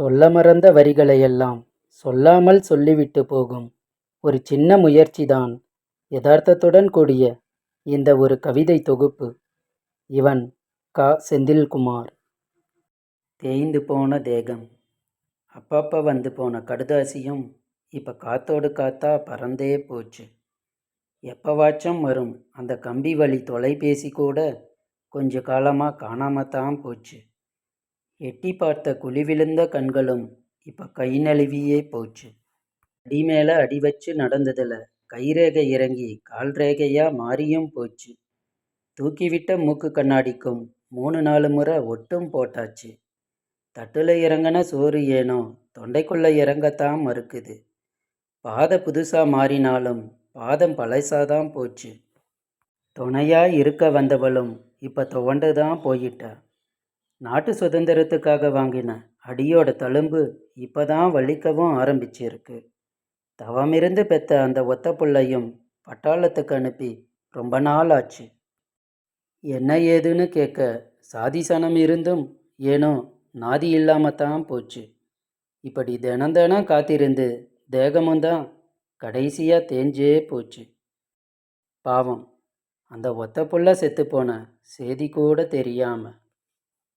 சொல்ல மறந்த வரிகளையெல்லாம் சொல்லாமல் சொல்லிவிட்டு போகும் ஒரு சின்ன முயற்சிதான் யதார்த்தத்துடன் கூடிய இந்த ஒரு கவிதை தொகுப்பு. இவன் க. செந்தில்குமார். தேய்ந்து போன தேகம் அப்பப்போ வந்து போன கடுதாசியும் இப்போ காத்தோடு காத்தா பறந்தே போச்சு. எப்போவாச்சும் வரும் அந்த கம்பி வழி தொலைபேசி கூட கொஞ்ச காலமாக காணாமத்தான் போச்சு. எட்டி பார்த்த குழி விழுந்த கண்களும் இப்போ கை நழுவியே போச்சு. அடி மேலே அடி வச்சு நடந்ததில் கைரேகை இறங்கி கால் ரேகையாக மாறியும் போச்சு. தூக்கிவிட்ட மூக்கு கண்ணாடிக்கும் மூணு நாலு முறை ஒட்டும் போட்டாச்சு. தட்டுல இறங்குன சோறு ஏனோ தொண்டைக்குள்ளே இறங்கத்தான் மறுக்குது. பாதை புதுசாக மாறினாலும் பாதம் பழசாதான் போச்சு. துணையாக இருக்க வந்தவளும் இப்போ துவண்டு தான் போயிட்டா. நாட்டு சுதந்திரத்துக்காக வாங்கின அடியோட தழும்பு இப்பதான் வலிக்கவும் ஆரம்பிச்சிருக்கு. தவமிருந்து பெத்த அந்த ஒத்த புள்ளையும் பட்டாளத்துக்கு அனுப்பி ரொம்ப நாள் ஆச்சு. என்ன ஏதுன்னு கேட்க சாதி சனம் இருந்தும் ஏனோ நாதி இல்லாமல் தான் போச்சு. இப்படி தினம் தினம் காத்திருந்து தேகமும்தான் கடைசியாக தேஞ்சே போச்சு. பாவம் அந்த ஒத்த புள்ள செத்துப்போன சேதி கூட தெரியாமல்